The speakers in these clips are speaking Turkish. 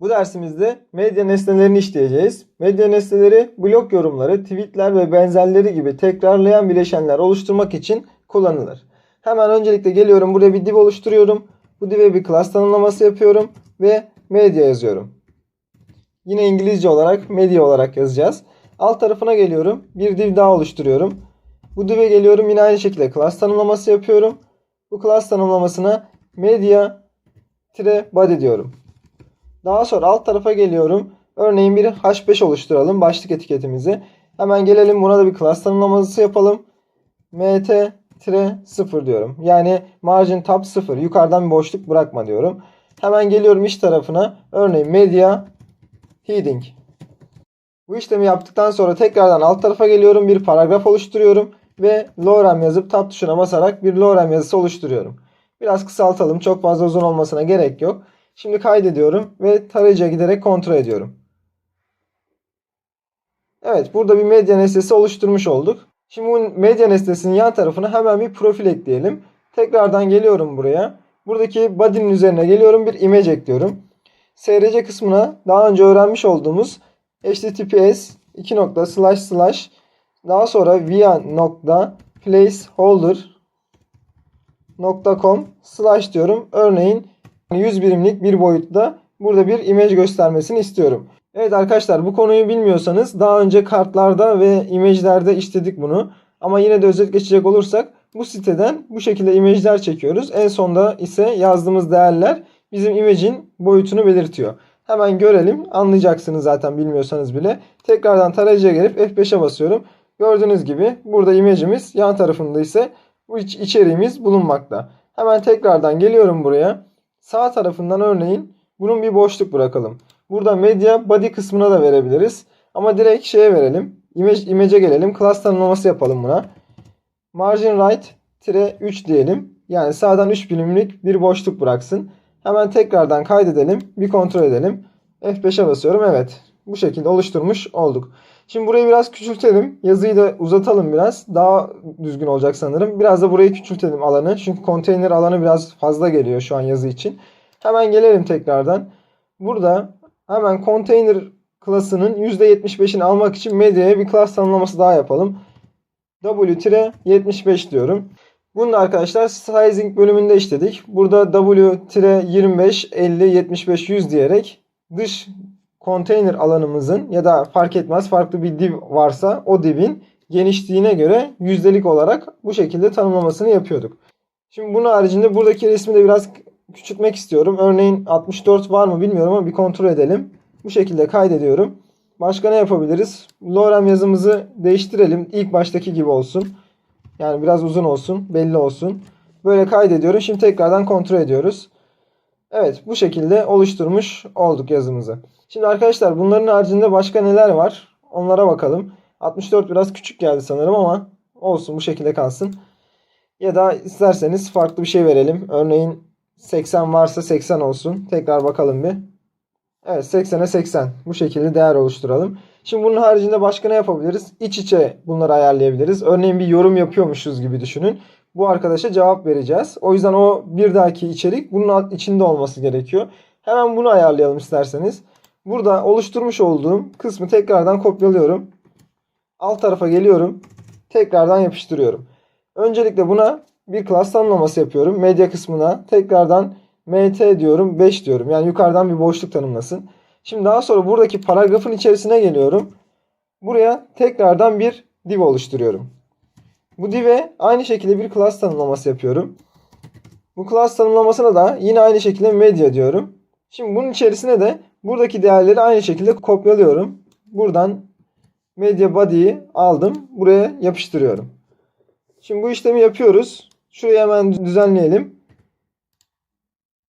Bu dersimizde medya nesnelerini işleyeceğiz. Medya nesneleri blog yorumları, tweetler ve benzerleri gibi tekrarlayan bileşenler oluşturmak için kullanılır. Hemen öncelikle geliyorum buraya bir div oluşturuyorum. Bu div'e bir class tanımlaması yapıyorum ve medya yazıyorum. Yine İngilizce olarak medya olarak yazacağız. Alt tarafına geliyorum. Bir div daha oluşturuyorum. Bu div'e geliyorum. Yine aynı şekilde class tanımlaması yapıyorum. Bu class tanımlamasına media body diyorum. Daha sonra alt tarafa geliyorum. Örneğin bir H5 oluşturalım başlık etiketimizi. Hemen gelelim buna da bir class tanımlaması yapalım. mt-0 diyorum. Yani margin tab 0. Yukarıdan bir boşluk bırakma diyorum. Hemen geliyorum iç tarafına. Örneğin media heading. Bu işlemi yaptıktan sonra tekrardan alt tarafa geliyorum. Bir paragraf oluşturuyorum. Ve lorem yazıp tab tuşuna basarak bir lorem yazısı oluşturuyorum. Biraz kısaltalım. Çok fazla uzun olmasına gerek yok. Şimdi kaydediyorum ve tarayıcıya giderek kontrol ediyorum. Evet burada bir medya nesnesi oluşturmuş olduk. Şimdi bu medya nesnesinin yan tarafına hemen bir profil ekleyelim. Tekrardan geliyorum buraya. Buradaki body'nin üzerine geliyorum bir image ekliyorum. SRC kısmına daha önce öğrenmiş olduğumuz https 2 nokta slash slash daha sonra via nokta placeholder .com slash diyorum. Örneğin 100 birimlik bir boyutta burada bir imaj göstermesini istiyorum. Evet arkadaşlar bu konuyu bilmiyorsanız daha önce kartlarda ve imajlerde işledik bunu. Ama yine de özet geçecek olursak bu siteden bu şekilde imajlar çekiyoruz. En sonda ise yazdığımız değerler bizim imajın boyutunu belirtiyor. Hemen görelim. Anlayacaksınız zaten bilmiyorsanız bile. Tekrardan tarayıcıya gelip F5'e basıyorum. Gördüğünüz gibi burada imajımız yan tarafında ise bu iç içeriğimiz bulunmakta. Hemen tekrardan geliyorum buraya. Sağ tarafından örneğin bunun bir boşluk bırakalım. Burada media body kısmına da verebiliriz. Ama direkt şeye verelim. Image, image'e gelelim. Class tanımlaması yapalım buna. Margin right 3 diyelim. Yani sağdan 3 birimlik bir boşluk bıraksın. Hemen tekrardan kaydedelim. Bir kontrol edelim. F5'e basıyorum. Evet. Bu şekilde oluşturmuş olduk. Şimdi burayı biraz küçültelim. Yazıyı da uzatalım biraz. Daha düzgün olacak sanırım. Biraz da burayı küçültelim alanı. Çünkü konteyner alanı biraz fazla geliyor şu an yazı için. Hemen gelelim tekrardan. Burada hemen konteyner klasının %75'ini almak için medyaya bir class tanımlaması daha yapalım. W-75 diyorum. Bunu da arkadaşlar sizing bölümünde işledik. Burada W-25, 50, 75, 100 diyerek dış konteyner alanımızın ya da fark etmez farklı bir div varsa o divin genişliğine göre yüzdelik olarak bu şekilde tanımlamasını yapıyorduk. Şimdi bunun haricinde buradaki resmi de biraz küçültmek istiyorum. Örneğin 64 var mı bilmiyorum ama bir kontrol edelim. Bu şekilde kaydediyorum. Başka ne yapabiliriz? Lorem yazımızı değiştirelim. İlk baştaki gibi olsun. Yani biraz uzun olsun, belli olsun. Böyle kaydediyorum. Şimdi tekrardan kontrol ediyoruz. Evet bu şekilde oluşturmuş olduk yazımızı. Şimdi arkadaşlar bunların haricinde başka neler var? Onlara bakalım. 64 biraz küçük geldi sanırım ama olsun bu şekilde kalsın. Ya da isterseniz farklı bir şey verelim. Örneğin 80 varsa 80 olsun. Tekrar bakalım bir. Evet 80'e 80. Bu şekilde değer oluşturalım. Şimdi bunun haricinde başka ne yapabiliriz? İç içe bunları ayarlayabiliriz. Örneğin bir yorum yapıyormuşuz gibi düşünün. Bu arkadaşa cevap vereceğiz. O yüzden o bir dahaki içerik bunun içinde olması gerekiyor. Hemen bunu ayarlayalım isterseniz. Burada oluşturmuş olduğum kısmı tekrardan kopyalıyorum. Alt tarafa geliyorum. Tekrardan yapıştırıyorum. Öncelikle buna bir class tanımlaması yapıyorum. Medya kısmına tekrardan mt diyorum 5 diyorum. Yani yukarıdan bir boşluk tanımlasın. Şimdi daha sonra buradaki paragrafın içerisine geliyorum. Buraya tekrardan bir div oluşturuyorum. Bu div'e aynı şekilde bir class tanımlaması yapıyorum. Bu class tanımlamasına da yine aynı şekilde medya diyorum. Şimdi bunun içerisine de buradaki değerleri aynı şekilde kopyalıyorum. Buradan media body'yi aldım. Buraya yapıştırıyorum. Şimdi bu işlemi yapıyoruz. Şurayı hemen düzenleyelim.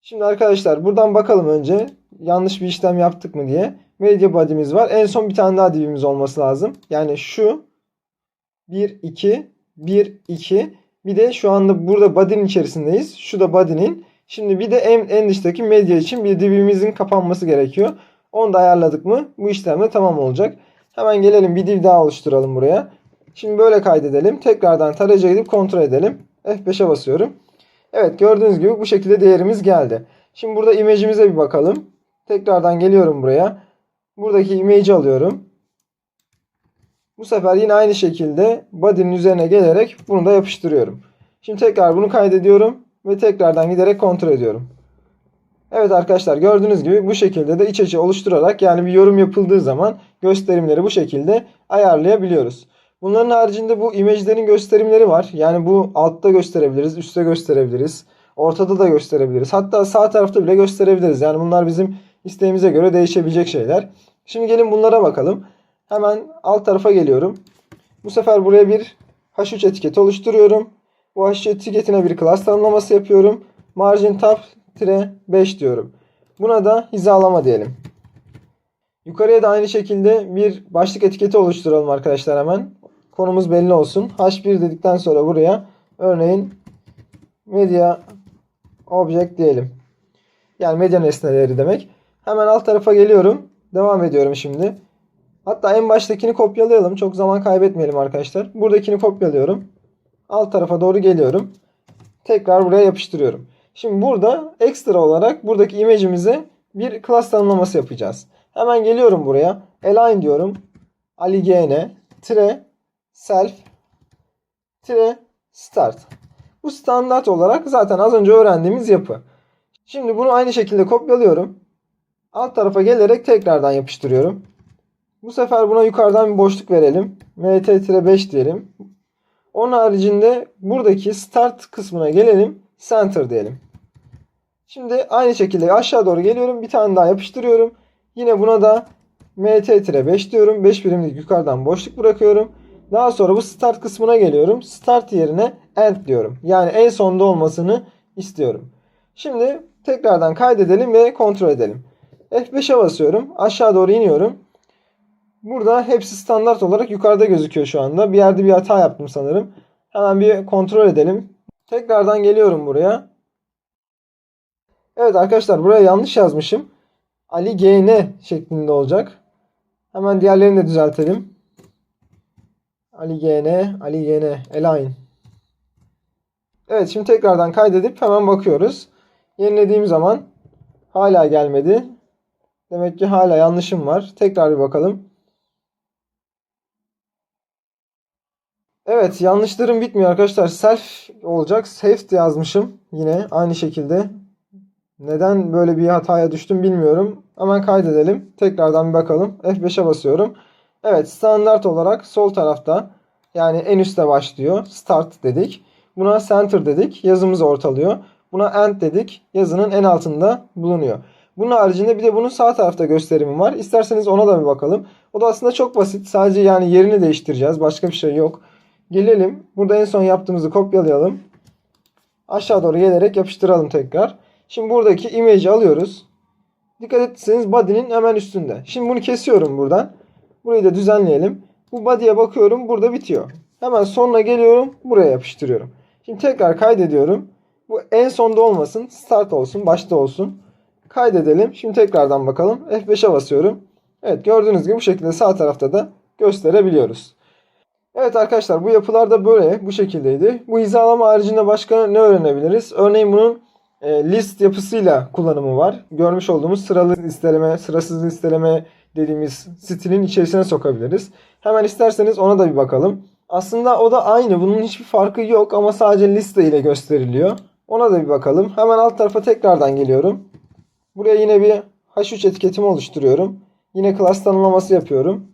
Şimdi arkadaşlar buradan bakalım önce. Yanlış bir işlem yaptık mı diye. Media body'miz var. En son bir tane daha divimiz olması lazım. Yani şu 1, 2, 1, 2. Bir de şu anda burada body'nin içerisindeyiz. Şu da body'nin. Şimdi bir de en, en dıştaki medya için bir divimizin kapanması gerekiyor. Onu da ayarladık mı bu işlem de tamam olacak. Hemen gelelim bir div daha oluşturalım buraya. Şimdi böyle kaydedelim. Tekrardan tarayıcıya gidip kontrol edelim. F5'e basıyorum. Evet gördüğünüz gibi bu şekilde değerimiz geldi. Şimdi burada imajimize bir bakalım. Tekrardan geliyorum buraya. Buradaki image'i alıyorum. Bu sefer yine aynı şekilde body'nin üzerine gelerek bunu da yapıştırıyorum. Şimdi tekrar bunu kaydediyorum ve tekrardan giderek kontrol ediyorum. Evet arkadaşlar gördüğünüz gibi bu şekilde de iç içe oluşturarak yani bir yorum yapıldığı zaman gösterimleri bu şekilde ayarlayabiliyoruz. Bunların haricinde bu imajlerin gösterimleri var. Yani bu altta gösterebiliriz, üstte gösterebiliriz, ortada da gösterebiliriz. Hatta sağ tarafta bile gösterebiliriz. Yani bunlar bizim isteğimize göre değişebilecek şeyler. Şimdi gelin bunlara bakalım. Hemen alt tarafa geliyorum. Bu sefer buraya bir H3 etiketi oluşturuyorum. Bu H3 etiketine bir class tanımlaması yapıyorum. Margin tab 5 diyorum. Buna da hizalama diyelim. Yukarıya da aynı şekilde bir başlık etiketi oluşturalım arkadaşlar hemen. Konumuz belli olsun. H1 dedikten sonra buraya örneğin media object diyelim. Yani medya nesneleri demek. Hemen alt tarafa geliyorum. Devam ediyorum şimdi. Hatta en baştakini kopyalayalım. Çok zaman kaybetmeyelim arkadaşlar. Buradakini kopyalıyorum. Alt tarafa doğru geliyorum. Tekrar buraya yapıştırıyorum. Şimdi burada ekstra olarak buradaki imajimize bir class tanımlaması yapacağız. Hemen geliyorum buraya. Align diyorum. align tire self tire start. Bu standart olarak zaten az önce öğrendiğimiz yapı. Şimdi bunu aynı şekilde kopyalıyorum. Alt tarafa gelerek tekrardan yapıştırıyorum. Bu sefer buna yukarıdan bir boşluk verelim. mt-5 diyelim. Onun haricinde buradaki start kısmına gelelim. Center diyelim. Şimdi aynı şekilde aşağı doğru geliyorum. Bir tane daha yapıştırıyorum. Yine buna da mt-5 diyorum. 5 birimlik yukarıdan boşluk bırakıyorum. Daha sonra bu start kısmına geliyorum. Start yerine end diyorum. Yani en sonda olmasını istiyorum. Şimdi tekrardan kaydedelim ve kontrol edelim. F5'e basıyorum. Aşağı doğru iniyorum. Burada hepsi standart olarak yukarıda gözüküyor şu anda. Bir yerde bir hata yaptım sanırım. Hemen bir kontrol edelim. Tekrardan geliyorum buraya. Evet arkadaşlar buraya yanlış yazmışım. Ali GN şeklinde olacak. Hemen diğerlerini de düzeltelim. Ali GN, Ali GN, Align. Evet şimdi tekrardan kaydedip hemen bakıyoruz. Yenilediğim zaman hala gelmedi. Demek ki hala yanlışım var. Tekrar bir bakalım. Evet yanlışlarım bitmiyor arkadaşlar. Self olacak. Safety yazmışım. Yine aynı şekilde. Neden böyle bir hataya düştüm bilmiyorum. Hemen kaydedelim. Tekrardan bir bakalım. F5'e basıyorum. Evet standart olarak sol tarafta yani en üstte başlıyor. Start dedik. Buna center dedik. Yazımızı ortalıyor. Buna end dedik. Yazının en altında bulunuyor. Bunun haricinde bir de bunun sağ tarafta gösterimi var. İsterseniz ona da bir bakalım. O da aslında çok basit. Sadece yani yerini değiştireceğiz. Başka bir şey yok. Gelelim. Burada en son yaptığımızı kopyalayalım. Aşağı doğru gelerek yapıştıralım tekrar. Şimdi buradaki image'i alıyoruz. Dikkat etseniz body'nin hemen üstünde. Şimdi bunu kesiyorum buradan. Burayı da düzenleyelim. Bu body'ye bakıyorum. Burada bitiyor. Hemen sonuna geliyorum. Buraya yapıştırıyorum. Şimdi tekrar kaydediyorum. Bu en sonda olmasın. Start olsun. Başta olsun. Kaydedelim. Şimdi tekrardan bakalım. F5'e basıyorum. Evet gördüğünüz gibi bu şekilde sağ tarafta da gösterebiliyoruz. Evet arkadaşlar bu yapılar da böyle bu şekildeydi. Bu hizalama haricinde başka ne öğrenebiliriz? Örneğin bunun e, list yapısıyla kullanımı var. Görmüş olduğumuz sıralı listeleme, sırasız listeleme dediğimiz stilin içerisine sokabiliriz. Hemen isterseniz ona da bir bakalım. Aslında o da aynı. Bunun hiçbir farkı yok ama sadece liste ile gösteriliyor. Ona da bir bakalım. Hemen alt tarafa tekrardan geliyorum. Buraya yine bir H3 etiketimi oluşturuyorum. Yine class tanımlaması yapıyorum.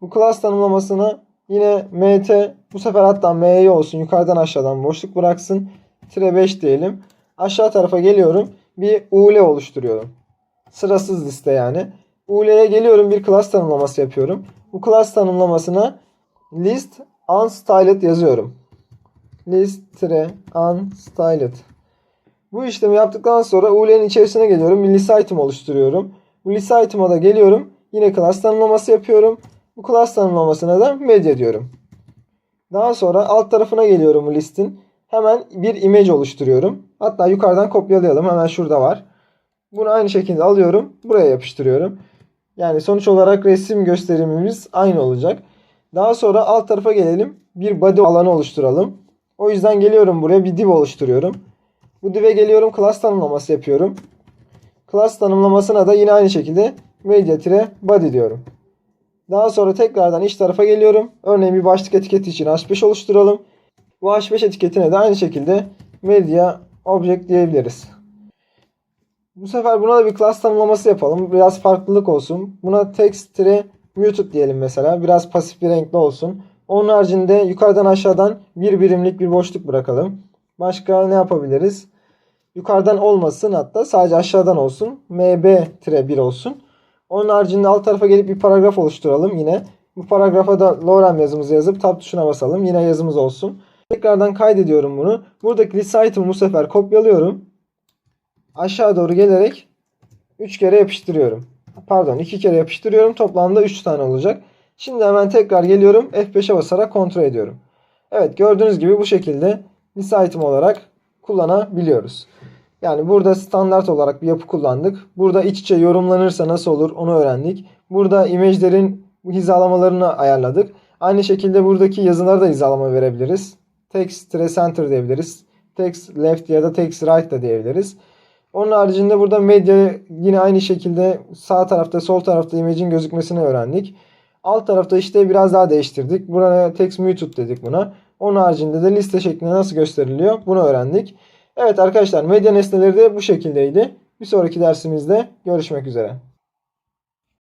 Bu class tanımlamasına yine mt bu sefer hatta m'ye olsun yukarıdan aşağıdan boşluk bıraksın. Tire 5 diyelim. Aşağı tarafa geliyorum. Bir ule oluşturuyorum. Sırasız liste yani. ule'ye geliyorum bir class tanımlaması yapıyorum. Bu class tanımlamasına list unstyled yazıyorum. List tire unstyled. Bu işlemi yaptıktan sonra ule'nin içerisine geliyorum. Bir list item oluşturuyorum. Bu list item'a da geliyorum. Yine class tanımlaması yapıyorum. Bu class tanımlamasına da medya diyorum. Daha sonra alt tarafına geliyorum bu listin. Hemen bir image oluşturuyorum. Hatta yukarıdan kopyalayalım. Hemen şurada var. Bunu aynı şekilde alıyorum. Buraya yapıştırıyorum. Yani sonuç olarak resim gösterimimiz aynı olacak. Daha sonra alt tarafa gelelim. Bir body alanı oluşturalım. O yüzden geliyorum buraya bir div oluşturuyorum. Bu div'e geliyorum class tanımlaması yapıyorum. Class tanımlamasına da yine aynı şekilde media-body diyorum. Daha sonra tekrardan iç tarafa geliyorum. Örneğin bir başlık etiketi için H5 oluşturalım. Bu H5 etiketine de aynı şekilde media object diyebiliriz. Bu sefer buna da bir class tanımlaması yapalım. Biraz farklılık olsun. Buna text-muted diyelim mesela. Biraz pasif bir renkli olsun. Onun haricinde yukarıdan aşağıdan bir birimlik bir boşluk bırakalım. Başka ne yapabiliriz? Yukarıdan olmasın hatta sadece aşağıdan olsun. mb-1 olsun. Onun haricinde alt tarafa gelip bir paragraf oluşturalım yine. Bu paragrafa da lorem yazımızı yazıp tab tuşuna basalım. Yine yazımız olsun. Tekrardan kaydediyorum bunu. Buradaki item'ı bu sefer kopyalıyorum. Aşağı doğru gelerek 3 kere yapıştırıyorum. Pardon 2 kere yapıştırıyorum. Toplamda 3 tane olacak. Şimdi hemen tekrar geliyorum. F5'e basarak kontrol ediyorum. Evet gördüğünüz gibi bu şekilde item olarak kullanabiliyoruz. Yani burada standart olarak bir yapı kullandık. Burada iç içe yorumlanırsa nasıl olur onu öğrendik. Burada imajlerin hizalamalarını ayarladık. Aynı şekilde buradaki yazılara da hizalama verebiliriz. Text center diyebiliriz. Text left ya da text right da diyebiliriz. Onun haricinde burada medya yine aynı şekilde sağ tarafta sol tarafta imajın gözükmesini öğrendik. Alt tarafta işte biraz daha değiştirdik. Buraya text muted dedik buna. Onun haricinde de liste şeklinde nasıl gösteriliyor bunu öğrendik. Evet arkadaşlar medya nesneleri de bu şekildeydi. Bir sonraki dersimizde görüşmek üzere.